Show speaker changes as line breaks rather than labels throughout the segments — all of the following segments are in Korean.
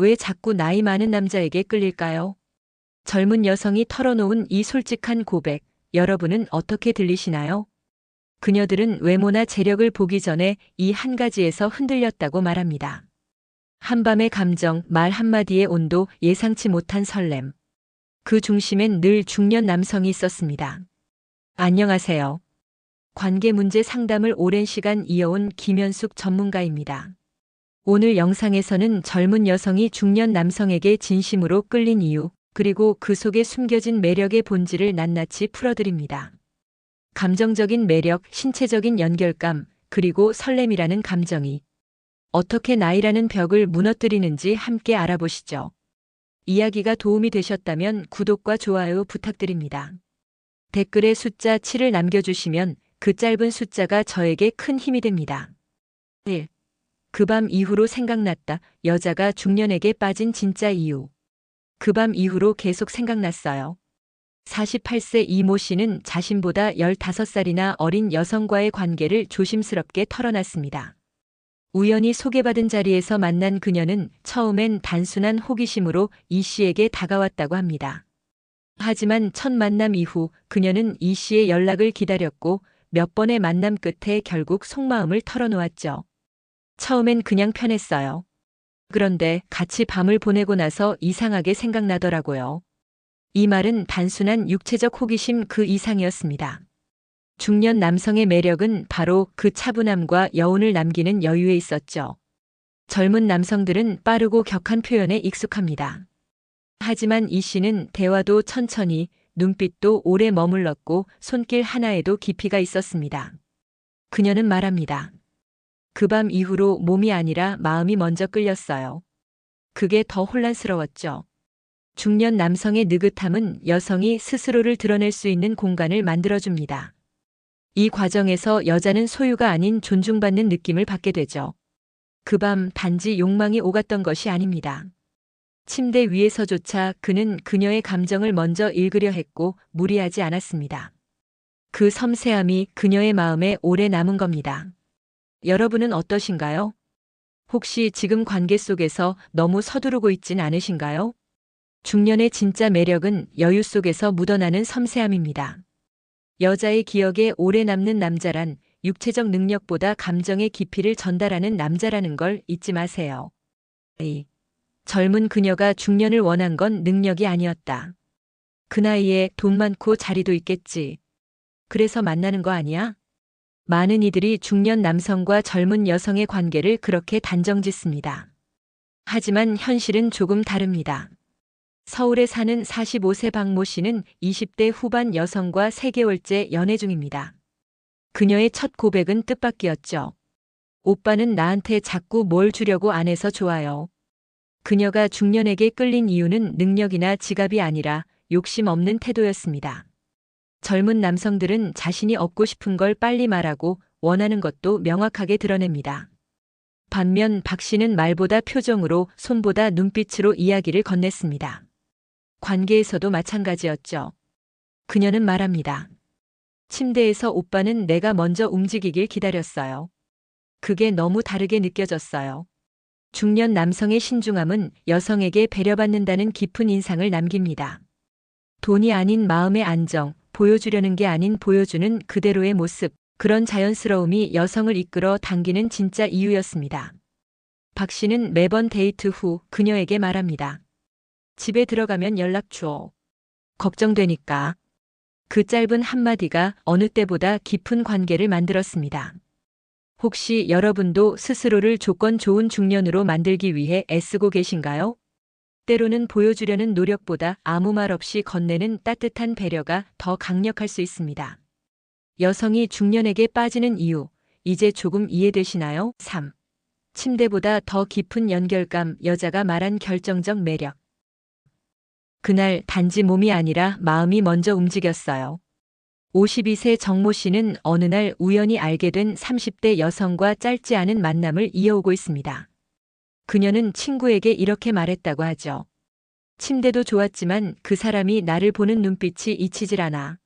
왜 자꾸 나이 많은 남자에게 끌릴까요? 젊은 여성이 털어놓은 이 솔직한 고백, 여러분은 어떻게 들리시나요? 그녀들은 외모나 재력을 보기 전에 이 한 가지에서 흔들렸다고 말합니다. 한밤의 감정, 말 한마디의 온도, 예상치 못한 설렘. 그 중심엔 늘 중년 남성이 있었습니다. 안녕하세요. 관계 문제 상담을 오랜 시간 이어온 김현숙 전문가입니다. 오늘 영상에서는 젊은 여성이 중년 남성에게 진심으로 끌린 이유, 그리고 그 속에 숨겨진 매력의 본질을 낱낱이 풀어드립니다. 감정적인 매력, 신체적인 연결감, 그리고 설렘이라는 감정이 어떻게 나이라는 벽을 무너뜨리는지 함께 알아보시죠. 이야기가 도움이 되셨다면 구독과 좋아요 부탁드립니다. 댓글에 숫자 7을 남겨주시면 그 짧은 숫자가 저에게 큰 힘이 됩니다. 1. 그 밤 이후로 생각났다. 여자가 중년에게 빠진 진짜 이유. 그 밤 이후로 계속 생각났어요. 48세 이모 씨는 자신보다 15살이나 어린 여성과의 관계를 조심스럽게 털어놨습니다. 우연히 소개받은 자리에서 만난 그녀는 처음엔 단순한 호기심으로 이 씨에게 다가왔다고 합니다. 하지만 첫 만남 이후 그녀는 이 씨의 연락을 기다렸고 몇 번의 만남 끝에 결국 속마음을 털어놓았죠. 처음엔 그냥 편했어요. 그런데 같이 밤을 보내고 나서 이상하게 생각나더라고요. 이 말은 단순한 육체적 호기심 그 이상이었습니다. 중년 남성의 매력은 바로 그 차분함과 여운을 남기는 여유에 있었죠. 젊은 남성들은 빠르고 격한 표현에 익숙합니다. 하지만 이 씨는 대화도 천천히, 눈빛도 오래 머물렀고 손길 하나에도 깊이가 있었습니다. 그녀는 말합니다. 그 밤 이후로 몸이 아니라 마음이 먼저 끌렸어요. 그게 더 혼란스러웠죠. 중년 남성의 느긋함은 여성이 스스로를 드러낼 수 있는 공간을 만들어줍니다. 이 과정에서 여자는 소유가 아닌 존중받는 느낌을 받게 되죠. 그 밤 단지 욕망이 오갔던 것이 아닙니다. 침대 위에서조차 그는 그녀의 감정을 먼저 읽으려 했고 무리하지 않았습니다. 그 섬세함이 그녀의 마음에 오래 남은 겁니다. 여러분은 어떠신가요? 혹시 지금 관계 속에서 너무 서두르고 있진 않으신가요? 중년의 진짜 매력은 여유 속에서 묻어나는 섬세함입니다. 여자의 기억에 오래 남는 남자란 육체적 능력보다 감정의 깊이를 전달하는 남자라는 걸 잊지 마세요. 이 젊은 그녀가 중년을 원한 건 능력이 아니었다. 그 나이에 돈 많고 자리도 있겠지. 그래서 만나는 거 아니야? 많은 이들이 중년 남성과 젊은 여성의 관계를 그렇게 단정 짓습니다. 하지만 현실은 조금 다릅니다. 서울에 사는 45세 박모 씨는 20대 후반 여성과 3개월째 연애 중입니다. 그녀의 첫 고백은 뜻밖이었죠. 오빠는 나한테 자꾸 뭘 주려고 안 해서 좋아요. 그녀가 중년에게 끌린 이유는 능력이나 지갑이 아니라 욕심 없는 태도였습니다. 젊은 남성들은 자신이 얻고 싶은 걸 빨리 말하고 원하는 것도 명확하게 드러냅니다. 반면 박 씨는 말보다 표정으로 손보다 눈빛으로 이야기를 건넸습니다. 관계에서도 마찬가지였죠. 그녀는 말합니다. 침대에서 오빠는 내가 먼저 움직이길 기다렸어요. 그게 너무 다르게 느껴졌어요. 중년 남성의 신중함은 여성에게 배려받는다는 깊은 인상을 남깁니다. 돈이 아닌 마음의 안정, 보여주려는 게 아닌 보여주는 그대로의 모습, 그런 자연스러움이 여성을 이끌어 당기는 진짜 이유였습니다. 박 씨는 매번 데이트 후 그녀에게 말합니다. 집에 들어가면 연락 줘. 걱정되니까. 그 짧은 한마디가 어느 때보다 깊은 관계를 만들었습니다. 혹시 여러분도 스스로를 조건 좋은 중년으로 만들기 위해 애쓰고 계신가요? 때로는 보여주려는 노력보다 아무 말 없이 건네는 따뜻한 배려가 더 강력할 수 있습니다. 여성이 중년에게 빠지는 이유, 이제 조금 이해되시나요? 3. 침대보다 더 깊은 연결감, 여자가 말한 결정적 매력. 그날 단지 몸이 아니라 마음이 먼저 움직였어요. 52세 정모 씨는 어느 날 우연히 알게 된 30대 여성과 짧지 않은 만남을 이어오고 있습니다. 그녀는 친구에게 이렇게 말했다고 하죠. 침대도 좋았지만 그 사람이 나를 보는 눈빛이 잊히질 않아.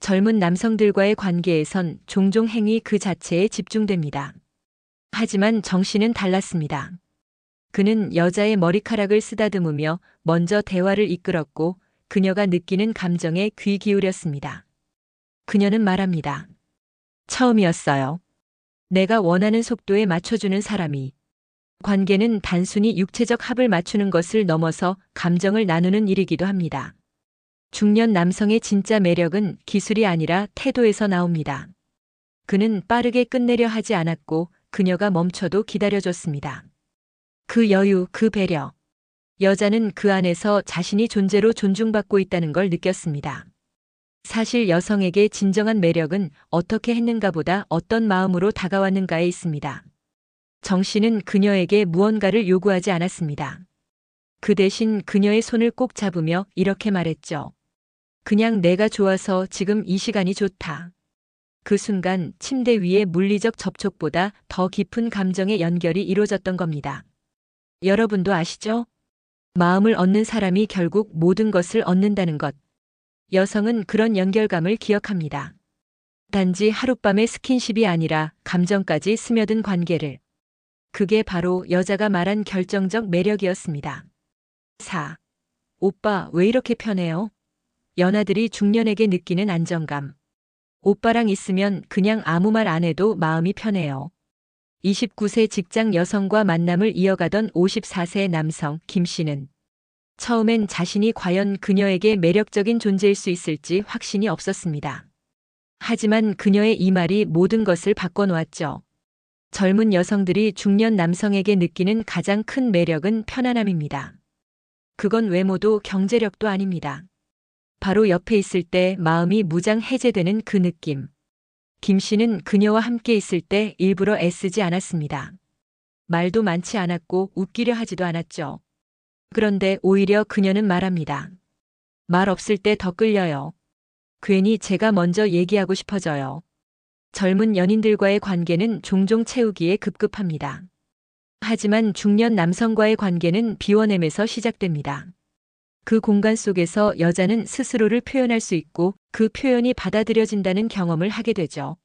젊은 남성들과의 관계에선 종종 행위 그 자체에 집중됩니다. 하지만 정 씨는 달랐습니다. 그는 여자의 머리카락을 쓰다듬으며 먼저 대화를 이끌었고 그녀가 느끼는 감정에 귀 기울였습니다. 그녀는 말합니다. 처음이었어요. 내가 원하는 속도에 맞춰주는 사람이. 관계는 단순히 육체적 합을 맞추는 것을 넘어서 감정을 나누는 일이기도 합니다. 중년 남성의 진짜 매력은 기술이 아니라 태도에서 나옵니다. 그는 빠르게 끝내려 하지 않았고 그녀가 멈춰도 기다려줬습니다. 그 여유, 그 배려. 여자는 그 안에서 자신이 존재로 존중받고 있다는 걸 느꼈습니다. 사실 여성에게 진정한 매력은 어떻게 했는가 보다 어떤 마음으로 다가왔는가에 있습니다. 정 씨는 그녀에게 무언가를 요구하지 않았습니다. 그 대신 그녀의 손을 꼭 잡으며 이렇게 말했죠. 그냥 내가 좋아서 지금 이 시간이 좋다. 그 순간 침대 위의 물리적 접촉보다 더 깊은 감정의 연결이 이루어졌던 겁니다. 여러분도 아시죠? 마음을 얻는 사람이 결국 모든 것을 얻는다는 것. 여성은 그런 연결감을 기억합니다. 단지 하룻밤의 스킨십이 아니라 감정까지 스며든 관계를. 그게 바로 여자가 말한 결정적 매력이었습니다. 4. 오빠 왜 이렇게 편해요? 연하들이 중년에게 느끼는 안정감. 오빠랑 있으면 그냥 아무 말 안 해도 마음이 편해요. 29세 직장 여성과 만남을 이어가던 54세 남성 김 씨는 처음엔 자신이 과연 그녀에게 매력적인 존재일 수 있을지 확신이 없었습니다. 하지만 그녀의 이 말이 모든 것을 바꿔놓았죠. 젊은 여성들이 중년 남성에게 느끼는 가장 큰 매력은 편안함입니다. 그건 외모도 경제력도 아닙니다. 바로 옆에 있을 때 마음이 무장 해제되는 그 느낌. 김 씨는 그녀와 함께 있을 때 일부러 애쓰지 않았습니다. 말도 많지 않았고 웃기려 하지도 않았죠. 그런데 오히려 그녀는 말합니다. 말 없을 때 더 끌려요. 괜히 제가 먼저 얘기하고 싶어져요. 젊은 연인들과의 관계는 종종 채우기에 급급합니다. 하지만 중년 남성과의 관계는 비워냄에서 시작됩니다. 그 공간 속에서 여자는 스스로를 표현할 수 있고 그 표현이 받아들여진다는 경험을 하게 되죠.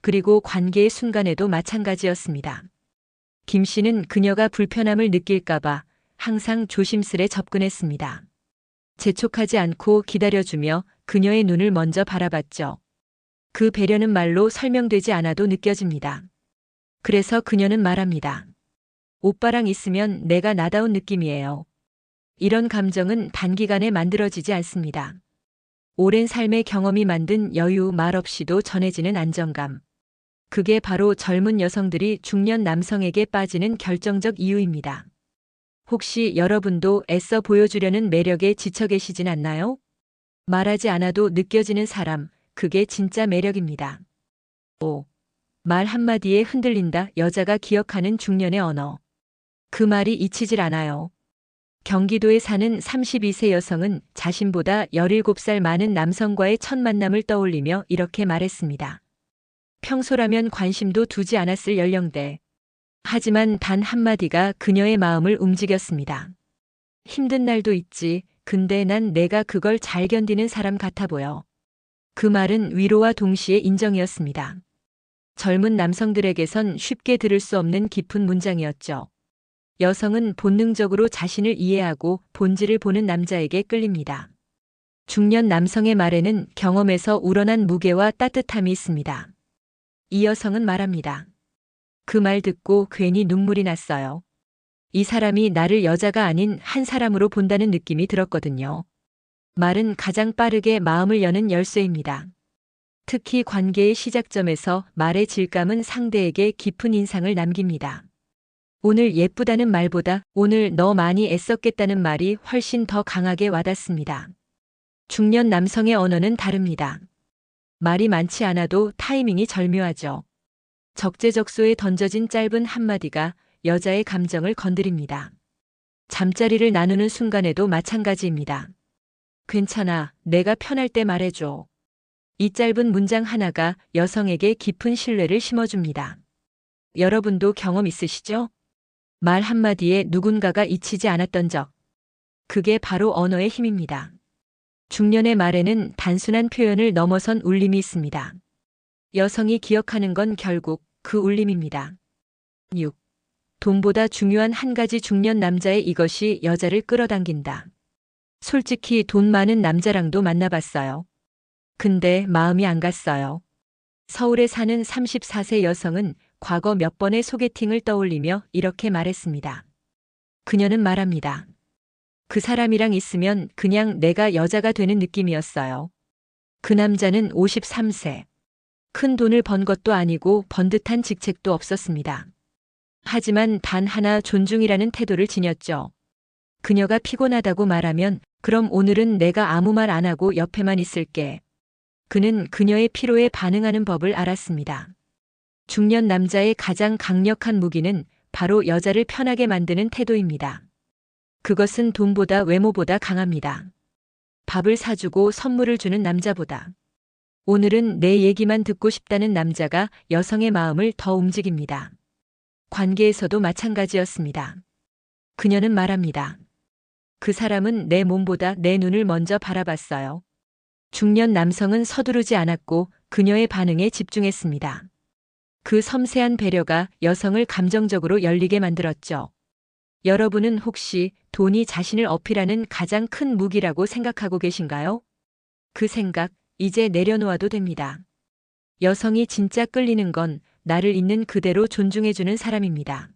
그리고 관계의 순간에도 마찬가지였습니다. 김 씨는 그녀가 불편함을 느낄까봐 항상 조심스레 접근했습니다. 재촉하지 않고 기다려주며 그녀의 눈을 먼저 바라봤죠. 그 배려는 말로 설명되지 않아도 느껴집니다. 그래서 그녀는 말합니다. 오빠랑 있으면 내가 나다운 느낌이에요. 이런 감정은 단기간에 만들어지지 않습니다. 오랜 삶의 경험이 만든 여유 말없이도 전해지는 안정감. 그게 바로 젊은 여성들이 중년 남성에게 빠지는 결정적 이유입니다. 혹시 여러분도 애써 보여주려는 매력에 지쳐 계시진 않나요? 말하지 않아도 느껴지는 사람, 그게 진짜 매력입니다. 5. 말 한마디에 흔들린다 여자가 기억하는 중년의 언어. 그 말이 잊히질 않아요. 경기도에 사는 32세 여성은 자신보다 17살 많은 남성과의 첫 만남을 떠올리며 이렇게 말했습니다. 평소라면 관심도 두지 않았을 연령대. 하지만 단 한마디가 그녀의 마음을 움직였습니다. 힘든 날도 있지. 근데 난 내가 그걸 잘 견디는 사람 같아 보여. 그 말은 위로와 동시에 인정이었습니다. 젊은 남성들에게선 쉽게 들을 수 없는 깊은 문장이었죠. 여성은 본능적으로 자신을 이해하고 본질을 보는 남자에게 끌립니다. 중년 남성의 말에는 경험에서 우러난 무게와 따뜻함이 있습니다. 이 여성은 말합니다. 그 말 듣고 괜히 눈물이 났어요. 이 사람이 나를 여자가 아닌 한 사람으로 본다는 느낌이 들었거든요. 말은 가장 빠르게 마음을 여는 열쇠입니다. 특히 관계의 시작점에서 말의 질감은 상대에게 깊은 인상을 남깁니다. 오늘 예쁘다는 말보다 오늘 너 많이 애썼겠다는 말이 훨씬 더 강하게 와닿습니다. 중년 남성의 언어는 다릅니다. 말이 많지 않아도 타이밍이 절묘하죠. 적재적소에 던져진 짧은 한마디가 여자의 감정을 건드립니다. 잠자리를 나누는 순간에도 마찬가지입니다. 괜찮아, 내가 편할 때 말해줘. 이 짧은 문장 하나가 여성에게 깊은 신뢰를 심어줍니다. 여러분도 경험 있으시죠? 말 한마디에 누군가가 잊히지 않았던 적. 그게 바로 언어의 힘입니다. 중년의 말에는 단순한 표현을 넘어선 울림이 있습니다. 여성이 기억하는 건 결국 그 울림입니다. 6. 돈보다 중요한 한 가지 중년 남자의 이것이 여자를 끌어당긴다. 솔직히 돈 많은 남자랑도 만나봤어요. 근데 마음이 안 갔어요. 서울에 사는 34세 여성은 과거 몇 번의 소개팅을 떠올리며 이렇게 말했습니다. 그녀는 말합니다. 그 사람이랑 있으면 그냥 내가 여자가 되는 느낌이었어요. 그 남자는 53세. 큰 돈을 번 것도 아니고 번듯한 직책도 없었습니다. 하지만 단 하나 존중이라는 태도를 지녔죠. 그녀가 피곤하다고 말하면 그럼 오늘은 내가 아무 말 안 하고 옆에만 있을게. 그는 그녀의 피로에 반응하는 법을 알았습니다. 중년 남자의 가장 강력한 무기는 바로 여자를 편하게 만드는 태도입니다. 그것은 돈보다 외모보다 강합니다. 밥을 사주고 선물을 주는 남자보다. 오늘은 내 얘기만 듣고 싶다는 남자가 여성의 마음을 더 움직입니다. 관계에서도 마찬가지였습니다. 그녀는 말합니다. 그 사람은 내 몸보다 내 눈을 먼저 바라봤어요. 중년 남성은 서두르지 않았고 그녀의 반응에 집중했습니다. 그 섬세한 배려가 여성을 감정적으로 열리게 만들었죠. 여러분은 혹시 돈이 자신을 어필하는 가장 큰 무기라고 생각하고 계신가요? 그 생각, 이제 내려놓아도 됩니다. 여성이 진짜 끌리는 건 나를 있는 그대로 존중해주는 사람입니다.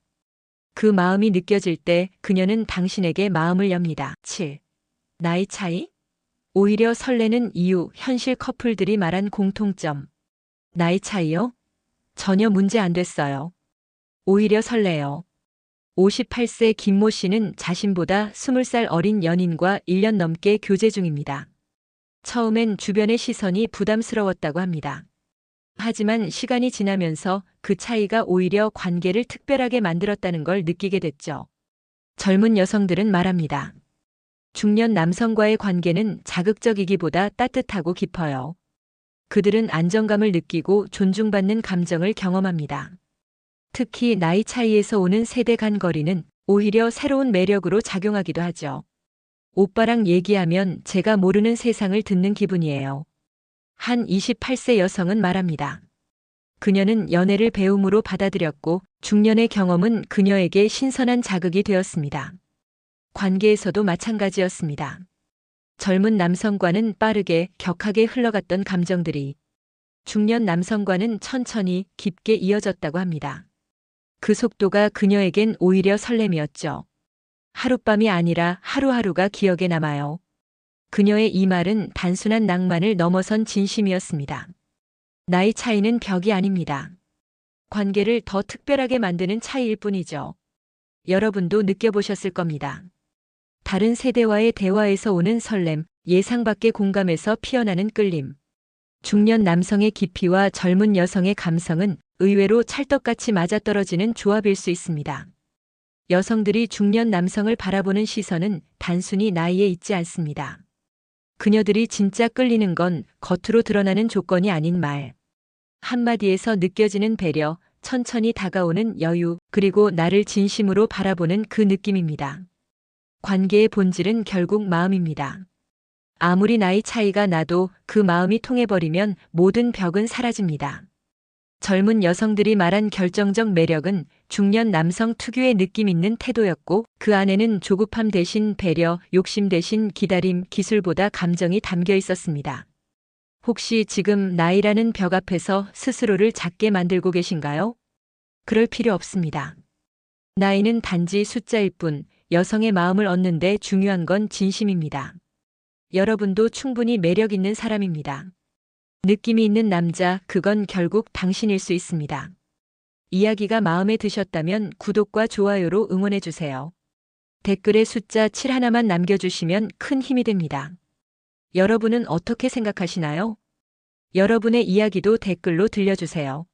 그 마음이 느껴질 때 그녀는 당신에게 마음을 엽니다. 7. 나이 차이? 오히려 설레는 이유, 현실 커플들이 말한 공통점. 나이 차이요? 전혀 문제 안 됐어요. 오히려 설레요. 58세 김모 씨는 자신보다 20살 어린 연인과 1년 넘게 교제 중입니다. 처음엔 주변의 시선이 부담스러웠다고 합니다. 하지만 시간이 지나면서 그 차이가 오히려 관계를 특별하게 만들었다는 걸 느끼게 됐죠. 젊은 여성들은 말합니다. 중년 남성과의 관계는 자극적이기보다 따뜻하고 깊어요. 그들은 안정감을 느끼고 존중받는 감정을 경험합니다. 특히 나이 차이에서 오는 세대 간 거리는 오히려 새로운 매력으로 작용하기도 하죠. 오빠랑 얘기하면 제가 모르는 세상을 듣는 기분이에요. 한 28세 여성은 말합니다. 그녀는 연애를 배움으로 받아들였고 중년의 경험은 그녀에게 신선한 자극이 되었습니다. 관계에서도 마찬가지였습니다. 젊은 남성과는 빠르게 격하게 흘러갔던 감정들이 중년 남성과는 천천히 깊게 이어졌다고 합니다. 그 속도가 그녀에겐 오히려 설렘이었죠. 하룻밤이 아니라 하루하루가 기억에 남아요. 그녀의 이 말은 단순한 낭만을 넘어선 진심이었습니다. 나이 차이는 벽이 아닙니다. 관계를 더 특별하게 만드는 차이일 뿐이죠. 여러분도 느껴보셨을 겁니다. 다른 세대와의 대화에서 오는 설렘, 예상 밖의 공감에서 피어나는 끌림. 중년 남성의 깊이와 젊은 여성의 감성은 의외로 찰떡같이 맞아떨어지는 조합일 수 있습니다. 여성들이 중년 남성을 바라보는 시선은 단순히 나이에 있지 않습니다. 그녀들이 진짜 끌리는 건 겉으로 드러나는 조건이 아닌 말. 한마디에서 느껴지는 배려, 천천히 다가오는 여유, 그리고 나를 진심으로 바라보는 그 느낌입니다. 관계의 본질은 결국 마음입니다. 아무리 나이 차이가 나도 그 마음이 통해버리면 모든 벽은 사라집니다. 젊은 여성들이 말한 결정적 매력은 중년 남성 특유의 느낌 있는 태도였고 그 안에는 조급함 대신 배려, 욕심 대신 기다림, 기술보다 감정이 담겨 있었습니다. 혹시 지금 나이라는 벽 앞에서 스스로를 작게 만들고 계신가요? 그럴 필요 없습니다. 나이는 단지 숫자일 뿐 여성의 마음을 얻는데 중요한 건 진심입니다. 여러분도 충분히 매력 있는 사람입니다. 느낌이 있는 남자, 그건 결국 당신일 수 있습니다. 이야기가 마음에 드셨다면 구독과 좋아요로 응원해주세요. 댓글에 숫자 7 하나만 남겨주시면 큰 힘이 됩니다. 여러분은 어떻게 생각하시나요? 여러분의 이야기도 댓글로 들려주세요.